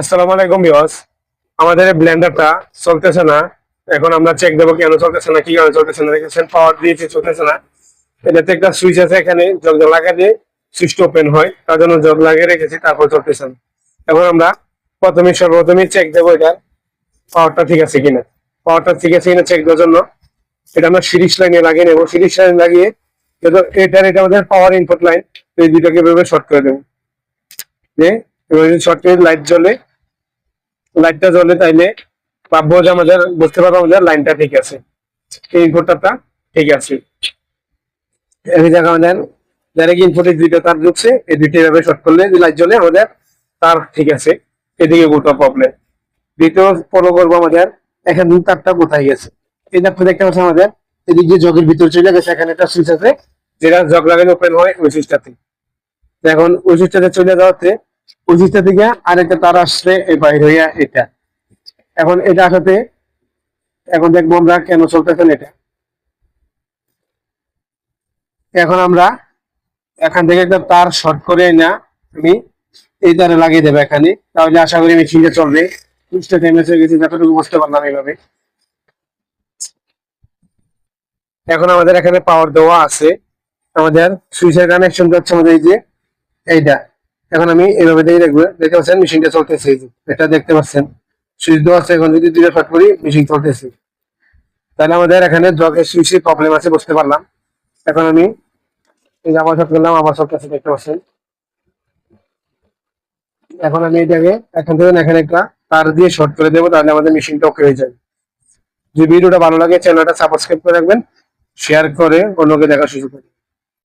আসসালামু আলাইকুম বিয়স আমাদের ব্লেন্ডারটা চলতেছে না। এখন আমরা চেক দেবো কেন চলতেছে না, কি কারণে চলতেছে না। দেখেছেন পাওয়ার দিয়েছে, চলতেছে না। এটাতে একটা সুইচ আছে এখানে, জগ লাগালে সুইচটা ওপেন হয়। তার জন্য জগ লাগিয়ে রেখেছি, তারপর চলতেছে না। এখন আমরা প্রথমে, সর্বপ্রথমে চেক দেবো এটার পাওয়ারটা ঠিক আছে কিনা। পাওয়ারটা ঠিক আছে কিনা চেক দেওয়ার জন্য। এটা আমরা সিরিজ লাইনে লাগিয়ে নেব। সিরিজ লাইন লাগিয়ে এটার এটা আমাদের পাওয়ার ইনপুট লাইন এই দুটাকে এভাবে শর্ট করে দেবো। যদি শর্ট লাইট জ্বলে। লাইটটা জ্বলে তাইলে ভাববো যে আমাদের, বুঝতে পারব আমাদের লাইনটা ঠিক আছে। এই ইনপুটটা ঠিক আছে। এই জায়গা আমাদের ডাইরেক্ট ইনপুটে দুইটা তার ঢুকছে, এই দুইটা এভাবে শর্ট করলে লাইট জ্বলে আমাদের তার ঠিক আছে। এদিকে গোটা প্রবলেম দ্বিতীয় ফলো করব আমাদের, এখান তারটা কোথায় গেছে? এই তারটা দেখতে পাচ্ছি আমাদের, এদিকে জগের ভিতর চলে গেছে, এখানে একটা সুইচ আছে। যেটা জগ লাগালে ওপেন হয় ওই সুইচটাতে এখন ওই সুইচটাতে চলে যাওয়াতে সুইচটা থেকে আরেকটা তার আসছে এই বাইরে হইয়া এটা। এখন এটা আসাতে, এখন দেখব আমরা কেন চলতেছে না এটা। এখন আমরা এখান থেকে একটা তার শর্ট করে না, আমি এই তারে লাগিয়ে দেবো এখানে। তাহলে আশা করি মেশিনটা চলবে। সুইচটা ড্যামেজ হয়ে গেছে, যতটুকু বুঝতে পারলাম এইভাবে। এখন আমাদের এখানে পাওয়ার দেওয়া আছে। আমাদের সুইচের কানেকশন হচ্ছে আমাদের এই যে, এইটা। এখন আমি এইভাবে দেখে দেখব। দেখতে পাচ্ছেন, মেশিনটা চলতেছে এটা দেখতে পাচ্ছেন। সুইচ দেওয়া আছে, এখন যদি দুটো শর্ট করি, মেশিন চলতেছে। তাহলে আমাদের এখানে জগের সুইচের প্রবলেম আছে বুঝতে পারলাম। এখন আমি এই যে আবার শর্ট করলাম, আবার চলতেছে দেখতে পাচ্ছেন। এখন আমি এটাকে, এখান থেকে এখানে একটা তার দিয়ে শর্ট করে দেবো, তাহলে আমাদের মেশিনটা ওকে হয়ে যাবে। যদি ভিডিওটা ভালো লাগে চ্যানেলটা সাবস্ক্রাইব করে রাখবেন শেয়ার করে অন্যকে দেখার সুযোগ করে।